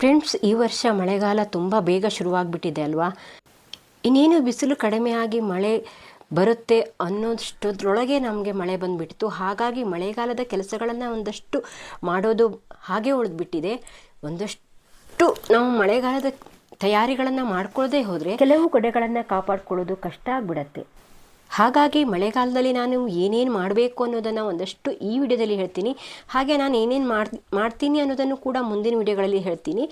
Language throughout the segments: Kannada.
ಫ್ರೆಂಡ್ಸ್ ಈ ವರ್ಷ ಮಳೆಗಾಲ ತುಂಬ ಬೇಗ ಶುರುವಾಗ್ಬಿಟ್ಟಿದೆ ಅಲ್ವಾ? ಇನ್ನೇನು ಬಿಸಿಲು ಕಡಿಮೆ ಆಗಿ ಮಳೆ ಬರುತ್ತೆ ಅನ್ನೋಷ್ಟೊದ್ರೊಳಗೆ ನಮಗೆ ಮಳೆ ಬಂದುಬಿಟ್ಟಿತ್ತು. ಹಾಗಾಗಿ ಮಳೆಗಾಲದ ಕೆಲಸಗಳನ್ನು ಒಂದಷ್ಟು ಮಾಡೋದು ಹಾಗೆ ಉಳಿದ್ಬಿಟ್ಟಿದೆ. ಒಂದಷ್ಟು ನಾವು ಮಳೆಗಾಲದ ತಯಾರಿಗಳನ್ನು ಮಾಡ್ಕೊಳ್ಳದೆ ಹೋದರೆ ಕೆಲವು ಕಡೆಗಳನ್ನು ಕಾಪಾಡ್ಕೊಳ್ಳೋದು ಕಷ್ಟ ಆಗ್ಬಿಡತ್ತೆ. ಹಾಗಾಗಿ ಮಳೆಗಾಲದಲ್ಲಿ ನಾನು ಏನೇನು ಮಾಡಬೇಕು ಅನ್ನೋದನ್ನು ಒಂದಷ್ಟು ಈ ವಿಡಿಯೋದಲ್ಲಿ ಹೇಳ್ತೀನಿ. ಹಾಗೆ ನಾನು ಏನೇನು ಮಾಡ್, ಮಾಡ್ತೀನಿ ಅನ್ನೋದನ್ನು ಕೂಡ ಮುಂದಿನ ವಿಡಿಯೋಗಳಲ್ಲಿ ಹೇಳ್ತೀನಿ.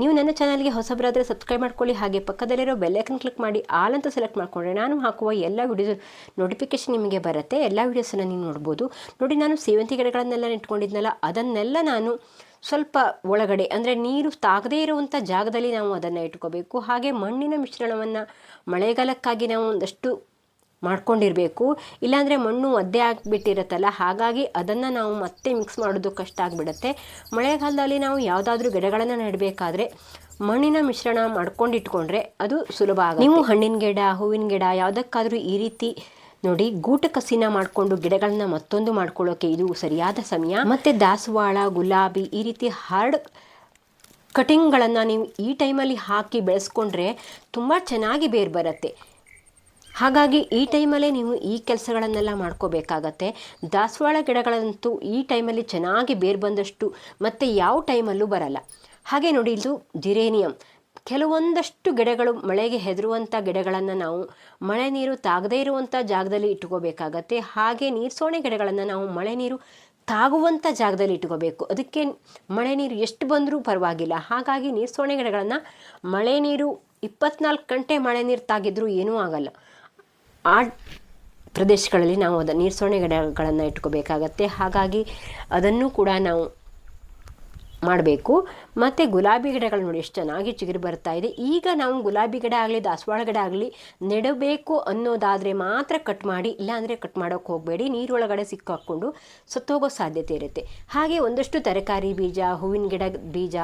ನೀವು ನನ್ನ ಚಾನಲ್ಗೆ ಹೊಸಬರಾದರೆ ಸಬ್ಸ್ಕ್ರೈಬ್ ಮಾಡ್ಕೊಳ್ಳಿ. ಹಾಗೆ ಪಕ್ಕದಲ್ಲಿರೋ ಬೆಲ್ಲೈಕನ್ ಕ್ಲಿಕ್ ಮಾಡಿ ಆಲ್ ಅಂತ ಸೆಲೆಕ್ಟ್ ಮಾಡಿಕೊಂಡ್ರೆ ನಾನು ಹಾಕುವ ಎಲ್ಲ ವಿಡಿಯೋ ನೋಟಿಫಿಕೇಶನ್ ನಿಮಗೆ ಬರುತ್ತೆ. ಎಲ್ಲ ವೀಡಿಯೋಸನ್ನು ನೀವು ನೋಡ್ಬೋದು. ನೋಡಿ, ನಾನು ಸೇವಂತಿ ಗಿಡಗಳನ್ನೆಲ್ಲ ಇಟ್ಕೊಂಡಿದ್ನಲ್ಲ ಅದನ್ನೆಲ್ಲ ನಾನು ಸ್ವಲ್ಪ ಒಳಗಡೆ, ಅಂದರೆ ನೀರು ತಾಗದೇ ಇರುವಂಥ ಜಾಗದಲ್ಲಿ ನಾವು ಅದನ್ನು ಇಟ್ಕೋಬೇಕು. ಹಾಗೆ ಮಣ್ಣಿನ ಮಿಶ್ರಣವನ್ನು ಮಳೆಗಾಲಕ್ಕಾಗಿ ನಾವು ಒಂದಷ್ಟು ಮಾಡ್ಕೊಂಡಿರಬೇಕು. ಇಲ್ಲಾಂದರೆ ಮಣ್ಣು ಒದ್ದೆ ಆಗಿಬಿಟ್ಟಿರುತ್ತಲ್ಲ, ಹಾಗಾಗಿ ಅದನ್ನು ನಾವು ಮತ್ತೆ ಮಿಕ್ಸ್ ಮಾಡೋದು ಕಷ್ಟ ಆಗಿಬಿಡುತ್ತೆ. ಮಳೆಗಾಲದಲ್ಲಿ ನಾವು ಯಾವುದಾದ್ರೂ ಗಿಡಗಳನ್ನು ನೆಡಬೇಕಾದ್ರೆ ಮಣ್ಣಿನ ಮಿಶ್ರಣ ಮಾಡ್ಕೊಂಡಿಟ್ಕೊಂಡ್ರೆ ಅದು ಸುಲಭ ಆಗುತ್ತೆ. ನೀವು ಹಣ್ಣಿನ ಗಿಡ, ಹೂವಿನ ಗಿಡ ಯಾವುದಕ್ಕಾದರೂ ಈ ರೀತಿ ನೋಡಿ ಗೂಟ ಕಸಿನ ಮಾಡಿಕೊಂಡು ಗಿಡಗಳನ್ನ ಮತ್ತೊಂದು ಮಾಡ್ಕೊಳ್ಳೋಕೆ ಇದು ಸರಿಯಾದ ಸಮಯ. ಮತ್ತು ದಾಸವಾಳ, ಗುಲಾಬಿ ಈ ರೀತಿ ಹಾರ್ಡ್ ಕಟಿಂಗ್ಗಳನ್ನು ನೀವು ಈ ಟೈಮಲ್ಲಿ ಹಾಕಿ ಬೆಳೆಸ್ಕೊಂಡ್ರೆ ತುಂಬ ಚೆನ್ನಾಗಿ ಬೇರು ಬರುತ್ತೆ ಹಾಗಾಗಿ ಈ ಟೈಮಲ್ಲೇ ನೀವು ಈ ಕೆಲಸಗಳನ್ನೆಲ್ಲ ಮಾಡ್ಕೋಬೇಕಾಗತ್ತೆ. ದಾಸವಾಳ ಗಿಡಗಳಂತೂ ಈ ಟೈಮಲ್ಲಿ ಚೆನ್ನಾಗಿ ಬೇರು ಬಂದಷ್ಟು ಮತ್ತು ಯಾವ ಟೈಮಲ್ಲೂ ಬರಲ್ಲ. ಹಾಗೆ ನೋಡಿ ಇದು ಜಿರೇನಿಯಂ. ಕೆಲವೊಂದಷ್ಟು ಗಿಡಗಳು ಮಳೆಗೆ ಹೆದರುವಂಥ ಗಿಡಗಳನ್ನು ನಾವು ಮಳೆ ನೀರು ತಾಗದೇ ಇರುವಂಥ ಜಾಗದಲ್ಲಿ ಇಟ್ಕೋಬೇಕಾಗತ್ತೆ. ಹಾಗೆ ನೀರ್ಸೋಣೆ ಗಿಡಗಳನ್ನು ನಾವು ಮಳೆ ನೀರು ತಾಗುವಂಥ ಜಾಗದಲ್ಲಿ ಇಟ್ಕೋಬೇಕು. ಅದಕ್ಕೆ ಮಳೆ ನೀರು ಎಷ್ಟು ಬಂದರೂ ಪರವಾಗಿಲ್ಲ. ಹಾಗಾಗಿ ನೀರ್ಸೋಣೆ ಗಿಡಗಳನ್ನು ಮಳೆ ನೀರು ಇಪ್ಪತ್ನಾಲ್ಕು ಗಂಟೆ ಮಳೆ ನೀರು ತಾಗಿದ್ರೂ ಏನೂ ಆಗಲ್ಲ. ಆ ಪ್ರದೇಶಗಳಲ್ಲಿ ನಾವು ಅದ ನೀರ್ಸೋಣೆ ಗಿಡಗಳನ್ನು ಇಟ್ಕೋಬೇಕಾಗತ್ತೆ. ಹಾಗಾಗಿ ಅದನ್ನು ಕೂಡ ನಾವು ಮಾಡಬೇಕು. ಮತ್ತು ಗುಲಾಬಿ ಗಿಡಗಳು ನೋಡಿ ಎಷ್ಟು ಚೆನ್ನಾಗಿ ಚಿಗುರು ಬರ್ತಾ ಇದೆ. ಈಗ ನಾವು ಗುಲಾಬಿ ಗಿಡ ಆಗಲಿ, ದಾಸವಾಳ ಗಿಡ ಆಗಲಿ ನೆಡಬೇಕು ಅನ್ನೋದಾದರೆ ಮಾತ್ರ ಕಟ್ ಮಾಡಿ, ಇಲ್ಲಾಂದರೆ ಕಟ್ ಮಾಡೋಕ್ಕೆ ಹೋಗಬೇಡಿ. ನೀರೊಳಗಡೆ ಸಿಕ್ಕಾಕ್ಕೊಂಡು ಸತ್ತೋಗೋ ಸಾಧ್ಯತೆ ಇರುತ್ತೆ. ಹಾಗೆ ಒಂದಷ್ಟು ತರಕಾರಿ ಬೀಜ, ಹೂವಿನ ಗಿಡ ಬೀಜ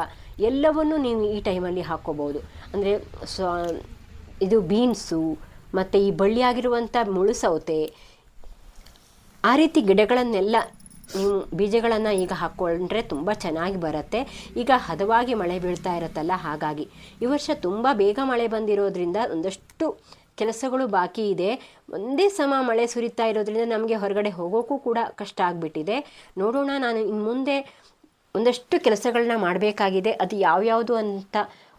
ಎಲ್ಲವನ್ನು ನೀವು ಈ ಟೈಮಲ್ಲಿ ಹಾಕ್ಕೋಬೋದು. ಅಂದರೆ ಸ್ವ, ಇದು ಬೀನ್ಸು ಮತ್ತು ಈ ಬಳ್ಳಿಯಾಗಿರುವಂಥ ಮುಳುಸೌತೆ, ಆ ರೀತಿ ಗಿಡಗಳನ್ನೆಲ್ಲ ನೀವು ಬೀಜಗಳನ್ನು ಈಗ ಹಾಕ್ಕೊಂಡ್ರೆ ತುಂಬ ಚೆನ್ನಾಗಿ ಬರುತ್ತೆ. ಈಗ ಹದವಾಗಿ ಮಳೆ ಬೀಳ್ತಾ ಇರುತ್ತಲ್ಲ, ಹಾಗಾಗಿ ಈ ವರ್ಷ ತುಂಬ ಬೇಗ ಮಳೆ ಬಂದಿರೋದ್ರಿಂದ ಒಂದಷ್ಟು ಕೆಲಸಗಳು ಬಾಕಿ ಇದೆ. ಒಂದೇ ಸಮ ಮಳೆ ಸುರಿತಾ ಇರೋದ್ರಿಂದ ನಮಗೆ ಹೊರಗಡೆ ಹೋಗೋಕ್ಕೂ ಕೂಡ ಕಷ್ಟ ಆಗಿಬಿಟ್ಟಿದೆ. ನೋಡೋಣ, ನಾನು ಇನ್ನು ಮುಂದೆ ಒಂದಷ್ಟು ಕೆಲಸಗಳನ್ನ ಮಾಡಬೇಕಾಗಿದೆ. ಅದು ಯಾವ್ಯಾವುದು ಅಂತ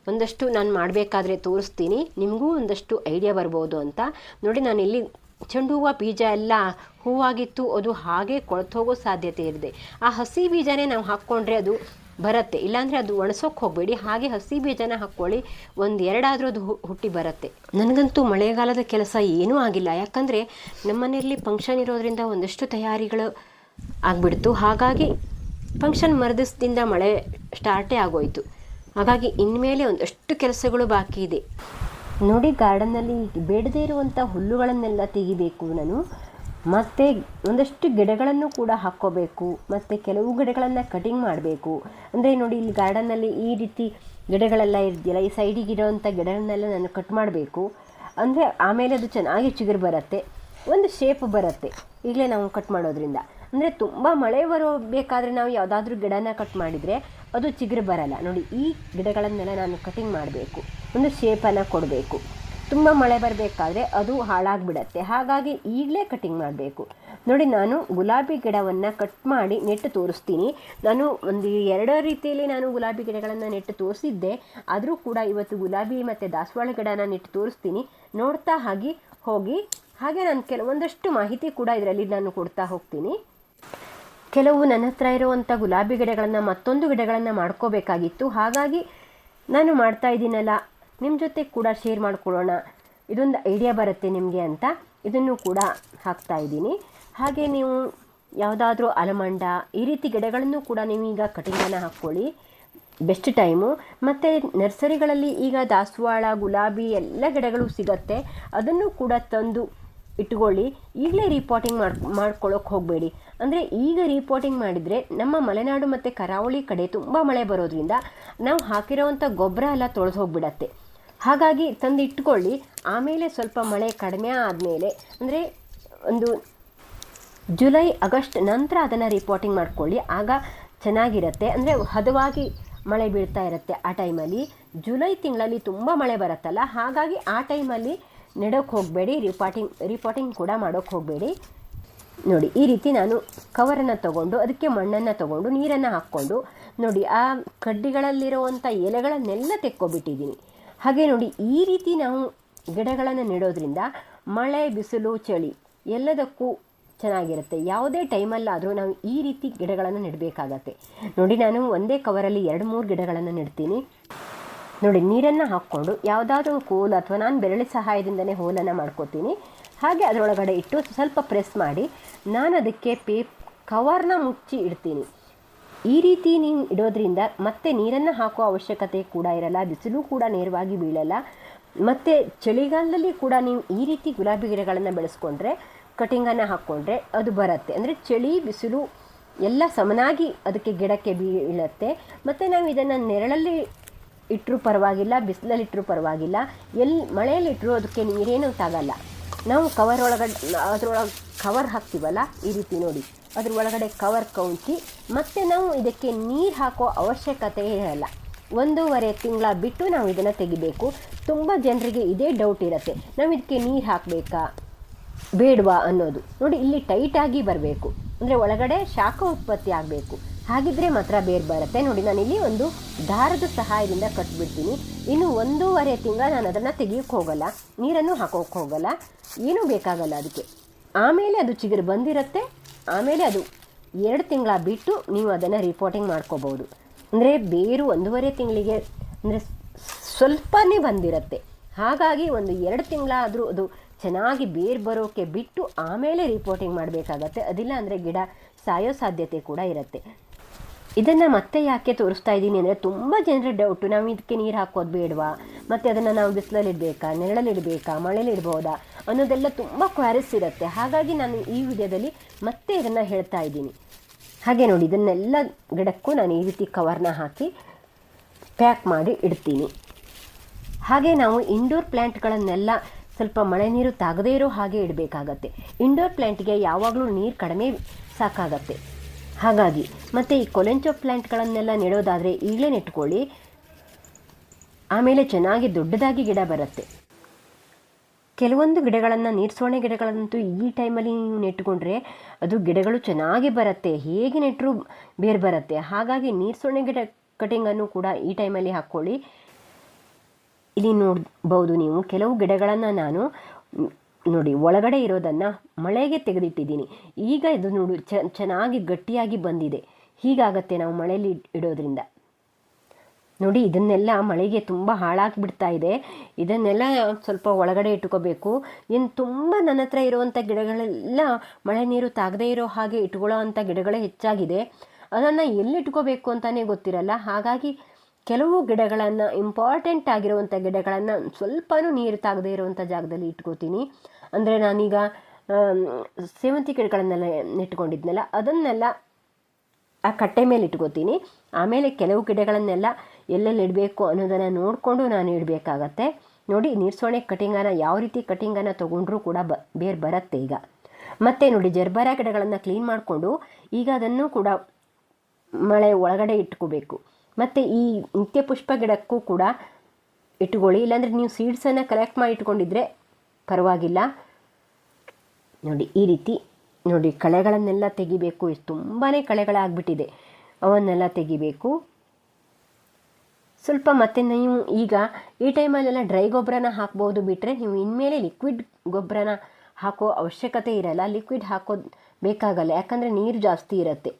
ಒಂದಷ್ಟು ನಾನು ಮಾಡಬೇಕಾದ್ರೆ ತೋರಿಸ್ತೀನಿ. ನಿಮಗೂ ಒಂದಷ್ಟು ಐಡಿಯಾ ಬರ್ಬೋದು ಅಂತ. ನೋಡಿ, ನಾನು ಇಲ್ಲಿ ಚೆಂಡು ಹೂವು ಬೀಜ ಎಲ್ಲ ಹೂವಾಗಿತ್ತು, ಅದು ಹಾಗೆ ಕೊಳ್ತು ಹೋಗೋ ಸಾಧ್ಯತೆ ಇರಿದೆ ಆ ಹಸಿ ಬೀಜನೇ ನಾವು ಹಾಕ್ಕೊಂಡ್ರೆ ಅದು ಬರುತ್ತೆ. ಇಲ್ಲಾಂದರೆ ಅದು ಒಣಸೋಕೆ ಹೋಗಬೇಡಿ. ಹಾಗೆ ಹಸಿ ಬೀಜನ ಹಾಕ್ಕೊಳ್ಳಿ. ಒಂದು ಎರಡಾದರೂ ಅದು ಹುಟ್ಟಿ ಬರುತ್ತೆ. ನನಗಂತೂ ಮಳೆಗಾಲದ ಕೆಲಸ ಏನೂ ಆಗಿಲ್ಲ. ಯಾಕಂದರೆ ನಮ್ಮನೆಯಲ್ಲಿ ಫಂಕ್ಷನ್ ಇರೋದ್ರಿಂದ ಒಂದಷ್ಟು ತಯಾರಿಗಳು ಆಗಿಬಿಡ್ತು. ಹಾಗಾಗಿ ಫಂಕ್ಷನ್ ಮರದಿಸದಿಂದ ಮಳೆ ಸ್ಟಾರ್ಟೇ ಆಗೋಯ್ತು. ಹಾಗಾಗಿ ಇನ್ಮೇಲೆ ಒಂದಷ್ಟು ಕೆಲಸಗಳು ಬಾಕಿ ಇದೆ. ನೋಡಿ, ಗಾರ್ಡನ್ನಲ್ಲಿ ಬೇಡದೇ ಇರುವಂಥ ಹುಲ್ಲುಗಳನ್ನೆಲ್ಲ ತೆಗಿಬೇಕು ನಾನು. ಮತ್ತು ಒಂದಷ್ಟು ಗಿಡಗಳನ್ನು ಕೂಡ ಹಾಕ್ಕೋಬೇಕು. ಮತ್ತು ಕೆಲವು ಗಿಡಗಳನ್ನು ಕಟಿಂಗ್ ಮಾಡಬೇಕು. ಅಂದರೆ ನೋಡಿ, ಇಲ್ಲಿ ಗಾರ್ಡನ್ನಲ್ಲಿ ಈ ರೀತಿ ಗಿಡಗಳೆಲ್ಲ ಇರ್ದಿಲ್ಲ ಈ ಸೈಡಿಗೆ ಇರೋವಂಥ ಗಿಡಗಳನ್ನೆಲ್ಲ ನಾನು ಕಟ್ ಮಾಡಬೇಕು. ಅಂದರೆ ಆಮೇಲೆ ಅದು ಚೆನ್ನಾಗಿ ಚಿಗುರು ಬರುತ್ತೆ. ಒಂದು ಶೇಪ್ ಬರುತ್ತೆ. ಈಗಲೇ ನಾವು ಕಟ್ ಮಾಡೋದ್ರಿಂದ. ಅಂದರೆ ತುಂಬ ಮಳೆ ಬರಬೇಕಾದ್ರೆ ನಾವು ಯಾವುದಾದ್ರೂ ಗಿಡನ ಕಟ್ ಮಾಡಿದರೆ ಅದು ಚಿಗುರು ಬರಲ್ಲ. ನೋಡಿ, ಈ ಗಿಡಗಳನ್ನೆಲ್ಲ ನಾನು ಕಟಿಂಗ್ ಮಾಡಬೇಕು. ಒಂದು ಶೇಪನ್ನು ಕೊಡಬೇಕು. ತುಂಬ ಮಳೆ ಬರಬೇಕಾದ್ರೆ ಅದು ಹಾಳಾಗಿಬಿಡತ್ತೆ. ಹಾಗಾಗಿ ಈಗಲೇ ಕಟಿಂಗ್ ಮಾಡಬೇಕು. ನೋಡಿ, ನಾನು ಗುಲಾಬಿ ಗಿಡವನ್ನು ಕಟ್ ಮಾಡಿ ನೆಟ್ಟು ತೋರಿಸ್ತೀನಿ. ನಾನು ಒಂದು ಎರಡೋ ರೀತಿಯಲ್ಲಿ ನಾನು ಗುಲಾಬಿ ಗಿಡಗಳನ್ನು ನೆಟ್ಟು ತೋರಿಸಿದ್ದೆ. ಆದರೂ ಕೂಡ ಇವತ್ತು ಗುಲಾಬಿ ಮತ್ತು ದಾಸವಾಳ ಗಿಡನ ನೆಟ್ಟು ತೋರಿಸ್ತೀನಿ. ನೋಡ್ತಾ ಹಾಗೆ ಹೋಗಿ, ಹಾಗೆ ನಾನು ಕೆಲವೊಂದಷ್ಟು ಮಾಹಿತಿ ಕೂಡ ಇದರಲ್ಲಿ ನಾನು ಕೊಡ್ತಾ ಹೋಗ್ತೀನಿ. ಕೆಲವು ನನ್ನ ಹತ್ರ ಇರುವಂಥ ಗುಲಾಬಿ ಗಿಡಗಳನ್ನು ಮತ್ತೊಂದು ಗಿಡಗಳನ್ನು ಮಾಡ್ಕೋಬೇಕಾಗಿತ್ತು. ಹಾಗಾಗಿ ನಾನು ಮಾಡ್ತಾ ಇದ್ದೀನಲ್ಲ ನಿಮ್ಮ ಜೊತೆ ಕೂಡ ಶೇರ್ ಮಾಡ್ಕೊಳ್ಳೋಣ. ಇದೊಂದು ಐಡಿಯಾ ಬರುತ್ತೆ ನಿಮಗೆ ಅಂತ ಇದನ್ನು ಕೂಡ ಹಾಕ್ತಾ ಇದ್ದೀನಿ. ಹಾಗೆ ನೀವು ಯಾವುದಾದ್ರೂ ಅಲಮಂಡ, ಈ ರೀತಿ ಗಿಡಗಳನ್ನು ಕೂಡ ನೀವೀಗ ಕಟಿಂಗನ್ನು ಹಾಕ್ಕೊಳ್ಳಿ. ಬೆಸ್ಟ್ ಟೈಮು ಮತ್ತು ನರ್ಸರಿಗಳಲ್ಲಿ ಈಗ ದಾಸವಾಳ, ಗುಲಾಬಿ ಎಲ್ಲ ಗಿಡಗಳು ಸಿಗತ್ತೆ. ಅದನ್ನು ಕೂಡ ತಂದು ಇಟ್ಕೊಳ್ಳಿ. ಈಗಲೇ ರೀಪಾಟಿಂಗ್ ಮಾಡಿ ಮಾಡ್ಕೊಳ್ಳೋಕೆ ಹೋಗಬೇಡಿ. ಅಂದರೆ ಈಗ ರಿಪೋರ್ಟಿಂಗ್ ಮಾಡಿದರೆ ನಮ್ಮ ಮಲೆನಾಡು ಮತ್ತು ಕರಾವಳಿ ಕಡೆ ತುಂಬ ಮಳೆ ಬರೋದ್ರಿಂದ ನಾವು ಹಾಕಿರೋವಂಥ ಗೊಬ್ಬರ ಎಲ್ಲ ತೊಳೆದು ಹೋಗಿಬಿಡತ್ತೆ. ಹಾಗಾಗಿ ತಂದು ಇಟ್ಕೊಳ್ಳಿ ಆಮೇಲೆ ಸ್ವಲ್ಪ ಮಳೆ ಕಡಿಮೆ ಆದಮೇಲೆ, ಅಂದರೆ ಒಂದು ಜುಲೈ, ಆಗಸ್ಟ್ ನಂತರ ಅದನ್ನು ರಿಪೋರ್ಟಿಂಗ್ ಮಾಡ್ಕೊಳ್ಳಿ. ಆಗ ಚೆನ್ನಾಗಿರುತ್ತೆ. ಅಂದರೆ ಹದವಾಗಿ ಮಳೆ ಬೀಳ್ತಾ ಇರುತ್ತೆ ಆ ಟೈಮಲ್ಲಿ. ಜುಲೈ ತಿಂಗಳಲ್ಲಿ ತುಂಬ ಮಳೆ ಬರುತ್ತಲ್ಲ, ಹಾಗಾಗಿ ಆ ಟೈಮಲ್ಲಿ ನೆಡೋಕ್ಕೆ ಹೋಗಬೇಡಿ ರಿಪೋರ್ಟಿಂಗ್ ರಿಪೋರ್ಟಿಂಗ್ ಕೂಡ ಮಾಡೋಕ್ಕೆ ಹೋಗಬೇಡಿ. ನೋಡಿ, ಈ ರೀತಿ ನಾನು ಕವರನ್ನು ತಗೊಂಡು, ಅದಕ್ಕೆ ಮಣ್ಣನ್ನು ತಗೊಂಡು, ನೀರನ್ನು ಹಾಕ್ಕೊಂಡು, ನೋಡಿ, ಆ ಕಡ್ಡಿಗಳಲ್ಲಿರುವಂಥ ಎಲೆಗಳನ್ನೆಲ್ಲ ತೆಕ್ಕೊಬಿಟ್ಟಿದ್ದೀನಿ. ಹಾಗೆ ನೋಡಿ, ಈ ರೀತಿ ನಾವು ಗಿಡಗಳನ್ನು ನೆಡೋದ್ರಿಂದ ಮಳೆ, ಬಿಸಿಲು, ಚಳಿ ಎಲ್ಲದಕ್ಕೂ ಚೆನ್ನಾಗಿರುತ್ತೆ. ಯಾವುದೇ ಟೈಮಲ್ಲಾದರೂ ನಾವು ಈ ರೀತಿ ಗಿಡಗಳನ್ನು ನೆಡಬೇಕಾಗತ್ತೆ. ನೋಡಿ, ನಾನು ಒಂದೇ ಕವರಲ್ಲಿ ಎರಡು, ಮೂರು ಗಿಡಗಳನ್ನು ನೆಡ್ತೀನಿ. ನೋಡಿ, ನೀರನ್ನು ಹಾಕ್ಕೊಂಡು, ಯಾವುದಾದ್ರೂ ಕೋಲ್ ಅಥವಾ ನಾನು ಬೆರಳಿ ಸಹಾಯದಿಂದನೇ ಹೋಲನ್ನು ಮಾಡ್ಕೋತೀನಿ. ಹಾಗೆ ಅದರೊಳಗಡೆ ಇಟ್ಟು ಸ್ವಲ್ಪ ಪ್ರೆಸ್ ಮಾಡಿ ನಾನು ಅದಕ್ಕೆ ಪೇ, ಕವರ್ನ ಮುಚ್ಚಿ ಇಡ್ತೀನಿ. ಈ ರೀತಿ ನೀವು ಇಡೋದ್ರಿಂದ ಮತ್ತೆ ನೀರನ್ನು ಹಾಕೋ ಅವಶ್ಯಕತೆ ಕೂಡ ಇರಲ್ಲ, ಬಿಸಿಲು ಕೂಡ ನೇರವಾಗಿ ಬೀಳಲ್ಲ. ಮತ್ತು ಚಳಿಗಾಲದಲ್ಲಿ ಕೂಡ ನೀವು ಈ ರೀತಿ ಗುಲಾಬಿ ಗಿಡಗಳನ್ನು ಬೆಳೆಸ್ಕೊಂಡ್ರೆ, ಕಟಿಂಗನ್ನು ಹಾಕ್ಕೊಂಡ್ರೆ ಅದು ಬರುತ್ತೆ. ಅಂದರೆ ಚಳಿ, ಬಿಸಿಲು ಎಲ್ಲ ಸಮನಾಗಿ ಅದಕ್ಕೆ ಗಿಡಕ್ಕೆ ಬೀಳುತ್ತೆ. ಮತ್ತು ನಾವು ಇದನ್ನು ನೆರಳಲ್ಲಿ ಇಟ್ಟರೂ ಪರವಾಗಿಲ್ಲ ಬಿಸಿಲಲ್ಲಿ ಇಟ್ಟರೂ ಪರವಾಗಿಲ್ಲ. ಎಲ್ಲಿ ಮಳೆಯಲ್ಲಿ ಇಟ್ಟರೂ ಅದಕ್ಕೆ ನೀರೇನೂ ತಾಗಲ್ಲ. ನಾವು ಕವರ್ ಒಳಗಡೆ, ಅದರೊಳಗೆ ಕವರ್ ಹಾಕ್ತೀವಲ್ಲ, ಈ ರೀತಿ ನೋಡಿ. ಅದ್ರ ಒಳಗಡೆ ಕವರ್ ಕೌಂಚಿ ಮತ್ತು ನಾವು ಇದಕ್ಕೆ ನೀರು ಹಾಕೋ ಅವಶ್ಯಕತೆ ಇರಲ್ಲ ಒಂದೂವರೆ ತಿಂಗಳ ಬಿಟ್ಟು ನಾವು ಇದನ್ನು ತೆಗಿಬೇಕು. ತುಂಬ ಜನರಿಗೆ ಇದೇ ಡೌಟ್ ಇರುತ್ತೆ. ನಾವು ಇದಕ್ಕೆ ನೀರು ಹಾಕಬೇಕಾ? ಬೇಡವಾ ಅನ್ನೋದು. ನೋಡಿ, ಇಲ್ಲಿ ಟೈಟಾಗಿ ಬರಬೇಕು. ಅಂದರೆ ಒಳಗಡೆ ಶಾಖ ಉತ್ಪತ್ತಿ ಆಗಬೇಕು. ಹಾಗಿದ್ರೆ ಮಾತ್ರ ಬೇರೆ ಬರುತ್ತೆ. ನೋಡಿ, ನಾನು ಇಲ್ಲಿ ಒಂದು ದಾರದ ಸಹಾಯದಿಂದ ಕಟ್ಬಿಡ್ತೀನಿ. ಇನ್ನು ಒಂದೂವರೆ ತಿಂಗಳ ನಾನು ಅದನ್ನು ತೆಗಿಯೋಕ್ಕೆ ಹೋಗಲ್ಲ. ನೀರನ್ನು ಹಾಕೋಕೆ ಹೋಗಲ್ಲ. ಏನೂ ಬೇಕಾಗಲ್ಲ ಅದಕ್ಕೆ. ಆಮೇಲೆ ಅದು ಚಿಗುರು ಬಂದಿರುತ್ತೆ. ಆಮೇಲೆ ಅದು ಎರಡು ತಿಂಗಳ ಬಿಟ್ಟು ನೀವು ಅದನ್ನು ರಿಪೋರ್ಟಿಂಗ್ ಮಾಡ್ಕೋಬೋದು. ಅಂದರೆ ಬೇರು ಒಂದೂವರೆ ತಿಂಗಳಿಗೆ ಅಂದರೆ ಸ್ವಲ್ಪನೇ ಬಂದಿರುತ್ತೆ. ಹಾಗಾಗಿ ಒಂದು ಎರಡು ತಿಂಗಳಾದರೂ ಅದು ಚೆನ್ನಾಗಿ ಬೇರು ಬರೋಕ್ಕೆ ಬಿಟ್ಟು ಆಮೇಲೆ ರಿಪೋರ್ಟಿಂಗ್ ಮಾಡಬೇಕಾಗತ್ತೆ. ಅದಿಲ್ಲ ಅಂದರೆ ಗಿಡ ಸಾಯೋ ಸಾಧ್ಯತೆ ಕೂಡ ಇರುತ್ತೆ. ಇದನ್ನು ಮತ್ತೆ ಯಾಕೆ ತೋರಿಸ್ತಾ ಇದ್ದೀನಿ ಅಂದರೆ ತುಂಬ ಜನರ ಡೌಟು ನಾವು ಇದಕ್ಕೆ ನೀರು ಹಾಕೋದು ಬೇಡವಾ? ಮತ್ತು ಅದನ್ನು ನಾವು ಬಿಸಿಲಲ್ಲಿ ಇಡಬೇಕಾ? ನೆರಳಲ್ಲಿ ಇಡಬೇಕಾ? ಮಳೆಯಲ್ಲಿ ಇಡ್ಬೋದಾ? ಅನ್ನೋದೆಲ್ಲ ತುಂಬ ಕ್ವಾರಿಸ್ ಇರುತ್ತೆ. ಹಾಗಾಗಿ ನಾನು ಈ ವಿಡಿಯೋದಲ್ಲಿ ಮತ್ತೆ ಇದನ್ನು ಹೇಳ್ತಾ ಇದ್ದೀನಿ. ಹಾಗೆ ನೋಡಿ, ಇದನ್ನೆಲ್ಲ ಗಿಡಕ್ಕೂ ನಾನು ಈ ರೀತಿ ಕವರ್ನ ಹಾಕಿ ಪ್ಯಾಕ್ ಮಾಡಿ ಇಡ್ತೀನಿ. ಹಾಗೆ ನಾವು ಇಂಡೋರ್ ಪ್ಲ್ಯಾಂಟ್ಗಳನ್ನೆಲ್ಲ ಸ್ವಲ್ಪ ಮಳೆ ನೀರು ತಾಗದೇ ಇರೋ ಹಾಗೆ ಇಡಬೇಕಾಗತ್ತೆ. ಇಂಡೋರ್ ಪ್ಲ್ಯಾಂಟ್ಗೆ ಯಾವಾಗಲೂ ನೀರು ಕಡಿಮೆ ಸಾಕಾಗತ್ತೆ. ಹಾಗಾಗಿ, ಮತ್ತು ಈ ಕೊಲೆಂಚೋ ಪ್ಲ್ಯಾಂಟ್ಗಳನ್ನೆಲ್ಲ ನೆಡೋದಾದರೆ ಈಗಲೇ ನೆಟ್ಕೊಳ್ಳಿ. ಆಮೇಲೆ ಚೆನ್ನಾಗಿ ದೊಡ್ಡದಾಗಿ ಗಿಡ ಬರುತ್ತೆ. ಕೆಲವೊಂದು ಗಿಡಗಳನ್ನು ನೀರ್ಸೋಣೆ ಗಿಡಗಳಂತೂ ಈ ಟೈಮಲ್ಲಿ ನೀವು ನೆಟ್ಟುಕೊಂಡ್ರೆ ಅದು ಗಿಡಗಳು ಚೆನ್ನಾಗಿ ಬರುತ್ತೆ, ಹೇಗೆ ನೆಟ್ಟರೂ ಬೇರೆ ಬರುತ್ತೆ. ಹಾಗಾಗಿ ನೀರ್ಸೋಣೆ ಗಿಡ ಕಟಿಂಗನ್ನು ಕೂಡ ಈ ಟೈಮಲ್ಲಿ ಹಾಕ್ಕೊಳ್ಳಿ. ಇಲ್ಲಿ ನೋಡ್ಬೋದು ನೀವು, ಕೆಲವು ಗಿಡಗಳನ್ನು ನಾನು ನೋಡಿ, ಒಳಗಡೆ ಇರೋದನ್ನು ಮಳೆಗೆ ತೆಗೆದಿಟ್ಟಿದ್ದೀನಿ. ಈಗ ಇದು ನೋಡಿ ಚೆನ್ನಾಗಿ ಗಟ್ಟಿಯಾಗಿ ಬಂದಿದೆ. ಹೀಗಾಗತ್ತೆ ನಾವು ಮಳೆಯಲ್ಲಿ ಇಡೋದ್ರಿಂದ. ನೋಡಿ, ಇದನ್ನೆಲ್ಲ ಮಳೆಗೆ ತುಂಬ ಹಾಳಾಗಿಬಿಡ್ತಾ ಇದೆ. ಇದನ್ನೆಲ್ಲ ಸ್ವಲ್ಪ ಒಳಗಡೆ ಇಟ್ಕೋಬೇಕು. ಇನ್ನು ತುಂಬ ನನ್ನ ಹತ್ರ ಇರುವಂಥ ಗಿಡಗಳೆಲ್ಲ ಮಳೆ ನೀರು ತಾಗದೇ ಇರೋ ಹಾಗೆ ಇಟ್ಕೊಳ್ಳೋ ಅಂಥ ಗಿಡಗಳೇ ಹೆಚ್ಚಾಗಿದೆ. ಅದನ್ನು ಎಲ್ಲಿ ಇಟ್ಕೋಬೇಕು ಅಂತಲೇ ಗೊತ್ತಿರಲ್ಲ. ಹಾಗಾಗಿ ಕೆಲವು ಗಿಡಗಳನ್ನು ಇಂಪಾರ್ಟೆಂಟ್ ಆಗಿರುವಂಥ ಗಿಡಗಳನ್ನು ಸ್ವಲ್ಪನೂ ನೀರು ತಾಗದೇ ಇರುವಂಥ ಜಾಗದಲ್ಲಿ ಇಟ್ಕೋತೀನಿ. ಅಂದರೆ ನಾನೀಗ ಸೇವಂತಿ ಗಿಡಗಳನ್ನೆಲ್ಲ ನೆಟ್ಕೊಂಡಿದ್ನಲ್ಲ, ಅದನ್ನೆಲ್ಲ ಆ ಕಟ್ಟೆ ಮೇಲೆ ಇಟ್ಕೋತೀನಿ. ಆಮೇಲೆ ಕೆಲವು ಗಿಡಗಳನ್ನೆಲ್ಲ ಎಲ್ಲೆಲ್ಲಿ ಇಡಬೇಕು ಅನ್ನೋದನ್ನು ನೋಡಿಕೊಂಡು ನಾನು ಇಡಬೇಕಾಗತ್ತೆ. ನೋಡಿ, ನೀರ್ಸೋಣೆ ಕಟಿಂಗನ್ನು ಯಾವ ರೀತಿ ಕಟಿಂಗನ್ನು ತೊಗೊಂಡ್ರೂ ಕೂಡ ಬ, ಬೇರೆ ಬರುತ್ತೆ ಈಗ. ಮತ್ತು ನೋಡಿ, ಜರ್ಬರ ಗಿಡಗಳನ್ನು ಕ್ಲೀನ್ ಮಾಡಿಕೊಂಡು ಈಗ ಅದನ್ನು ಕೂಡ ಮಳೆ ಒಳಗಡೆ ಇಟ್ಕೋಬೇಕು. ಮತ್ತು ಈ ನಿತ್ಯ ಪುಷ್ಪ ಗಿಡಕ್ಕೂ ಕೂಡ ಇಟ್ಕೊಳ್ಳಿ ಇಲ್ಲಾಂದರೆ ನೀವು ಸೀಡ್ಸನ್ನು ಕಲೆಕ್ಟ್ ಮಾಡಿ ಇಟ್ಕೊಂಡಿದ್ರೆ ಪರವಾಗಿಲ್ಲ. ನೋಡಿ, ಈ ರೀತಿ ನೋಡಿ, ಕಳೆಗಳನ್ನೆಲ್ಲ ತೆಗಿಬೇಕು. ಇದು ತುಂಬಾ ಕಳೆಗಳಾಗ್ಬಿಟ್ಟಿದೆ. ಅವನ್ನೆಲ್ಲ ತೆಗಿಬೇಕು. ಸ್ವಲ್ಪ ಮತ್ತೆ ನೀವು ಈಗ ಈ ಟೈಮಲ್ಲೆಲ್ಲ ಡ್ರೈ ಗೊಬ್ಬರನ ಹಾಕ್ಬೋದು ಬಿಟ್ಟರೆ ನೀವು ಇನ್ಮೇಲೆ ಲಿಕ್ವಿಡ್ ಗೊಬ್ಬರನ ಹಾಕೋ ಅವಶ್ಯಕತೆ ಇರಲ್ಲ. ಲಿಕ್ವಿಡ್ ಹಾಕೋದು ಬೇಕಾಗಲ್ಲ. ಯಾಕಂದರೆ ನೀರು ಜಾಸ್ತಿ ಇರುತ್ತೆ.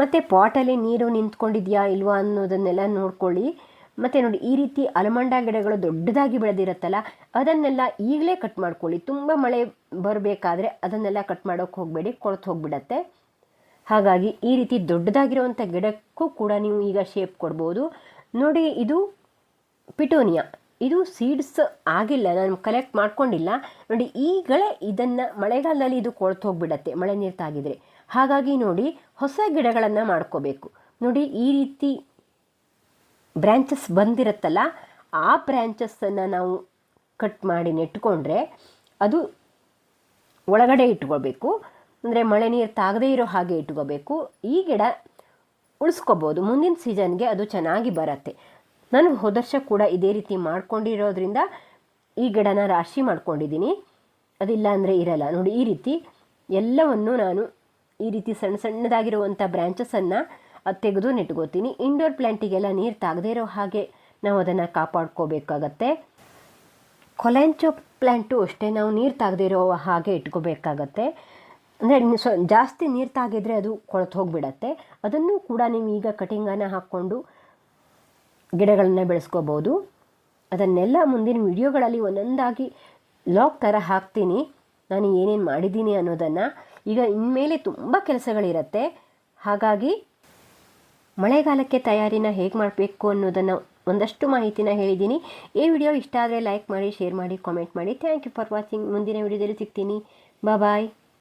ಮತ್ತು ಪಾಟಲ್ಲಿ ನೀರು ನಿಂತ್ಕೊಂಡಿದೆಯಾ ಇಲ್ವಾ ಅನ್ನೋದನ್ನೆಲ್ಲ ನೋಡ್ಕೊಳ್ಳಿ. ಮತ್ತು ನೋಡಿ, ಈ ರೀತಿ ಅಲಮಂಡ ಗಿಡಗಳು ದೊಡ್ಡದಾಗಿ ಬೆಳೆದಿರುತ್ತಲ್ಲ, ಅದನ್ನೆಲ್ಲ ಈಗಲೇ ಕಟ್ ಮಾಡ್ಕೊಳ್ಳಿ. ತುಂಬ ಮಳೆ ಬರಬೇಕಾದ್ರೆ ಅದನ್ನೆಲ್ಲ ಕಟ್ ಮಾಡೋಕ್ಕೆ ಹೋಗಬೇಡಿ ಕೊಳೆತು ಹೋಗಿಬಿಡತ್ತೆ. ಹಾಗಾಗಿ ಈ ರೀತಿ ದೊಡ್ಡದಾಗಿರುವಂಥ ಗಿಡಕ್ಕೂ ಕೂಡ ನೀವು ಈಗ ಶೇಪ್ ಕೊಡ್ಬೋದು. ನೋಡಿ, ಇದು ಪಿಟೋನಿಯಾ. ಇದು ಸೀಡ್ಸ್ ಆಗಿಲ್ಲ, ನಾನು ಕಲೆಕ್ಟ್ ಮಾಡ್ಕೊಂಡಿಲ್ಲ. ನೋಡಿ, ಈಗಲೇ ಇದನ್ನು ಮಳೆಗಾಲದಲ್ಲಿ ಇದು ಕೊಳ್ತು ಹೋಗಿಬಿಡತ್ತೆ, ಮಳೆ ನೀರು ತಾಗಿದರೆ. ಹಾಗಾಗಿ ನೋಡಿ ಹೊಸ ಗಿಡಗಳನ್ನು ಮಾಡ್ಕೋಬೇಕು. ನೋಡಿ ಈ ರೀತಿ ಬ್ರ್ಯಾಂಚಸ್ ಬಂದಿರುತ್ತಲ್ಲ, ಆ ಬ್ರ್ಯಾಂಚಸ್ಸನ್ನು ನಾವು ಕಟ್ ಮಾಡಿ ನೆಟ್ಕೊಂಡ್ರೆ ಅದು ಒಳಗಡೆ ಇಟ್ಕೋಬೇಕು. ಅಂದರೆ ಮಳೆ ನೀರು ತಾಗದೇ ಇರೋ ಹಾಗೆ ಇಟ್ಕೋಬೇಕು. ಈ ಗಿಡ ಉಳಿಸ್ಕೋಬೋದು. ಮುಂದಿನ ಸೀಸನ್ಗೆ ಅದು ಚೆನ್ನಾಗಿ ಬರುತ್ತೆ. ನಾನು ಹೋದ ವರ್ಷ ಕೂಡ ಇದೇ ರೀತಿ ಮಾಡ್ಕೊಂಡಿರೋದ್ರಿಂದ ಈ ಗಿಡನ ರಾಶಿ ಮಾಡ್ಕೊಂಡಿದ್ದೀನಿ. ಅದಿಲ್ಲ ಅಂದರೆ ಇರಲ್ಲ. ನೋಡಿ ಈ ರೀತಿ ಎಲ್ಲವನ್ನು ನಾನು ಈ ರೀತಿ ಸಣ್ಣ ಸಣ್ಣದಾಗಿರುವಂಥ ಬ್ರ್ಯಾಂಚಸನ್ನು ತೆಗೆದು ನೆಟ್ಕೋತೀನಿ. ಇಂಡೋರ್ ಪ್ಲ್ಯಾಂಟಿಗೆಲ್ಲ ನೀರು ತಾಗದೇ ಇರೋ ಹಾಗೆ ನಾವು ಅದನ್ನು ಕಾಪಾಡ್ಕೋಬೇಕಾಗತ್ತೆ. ಕೊಲೆಂಚೋ ಪ್ಲ್ಯಾಂಟು ಅಷ್ಟೇ ನಾವು ನೀರು ತಾಗದೇ ಇರೋ ಹಾಗೆ ಇಟ್ಕೋಬೇಕಾಗತ್ತೆ. ಅಂದರೆ ಸ್ವ ಜಾಸ್ತಿ ನೀರು ತಾಗಿದ್ರೆ ಅದು ಕೊಳೆತು ಹೋಗಿಬಿಡತ್ತೆ. ಅದನ್ನು ಕೂಡ ನೀವು ಈಗ ಕಟಿಂಗನ್ನು ಹಾಕ್ಕೊಂಡು ಗಿಡಗಳನ್ನು ಬೆಳೆಸ್ಕೋಬೋದು. ಅದನ್ನೆಲ್ಲ ಮುಂದಿನ ವಿಡಿಯೋಗಳಲ್ಲಿ ಒಂದೊಂದಾಗಿ ಲಾಕ್ ಥರ ಹಾಕ್ತೀನಿ. ನಾನು ಏನೇನು ಮಾಡಿದ್ದೀನಿ ಅನ್ನೋದನ್ನು. ಈಗ ಇನ್ಮೇಲೆ ತುಂಬ ಕೆಲಸಗಳಿರುತ್ತೆ. ಹಾಗಾಗಿ ಮಳೆಗಾಲಕ್ಕೆ ತಯಾರಿನ ಹೇಗೆ ಮಾಡಬೇಕು ಅನ್ನೋದನ್ನು ಒಂದಷ್ಟು ಮಾಹಿತಿನ ಹೇಳಿದ್ದೀನಿ. ಈ ವಿಡಿಯೋ ಇಷ್ಟ ಆದರೆ ಲೈಕ್ ಮಾಡಿ, ಶೇರ್ ಮಾಡಿ ಕಾಮೆಂಟ್ ಮಾಡಿ. ಥ್ಯಾಂಕ್ ಯು ಫಾರ್ ವಾಚಿಂಗ್ ಮುಂದಿನ ವಿಡಿಯೋದಲ್ಲಿ ಸಿಗ್ತೀನಿ. ಬಾಯ್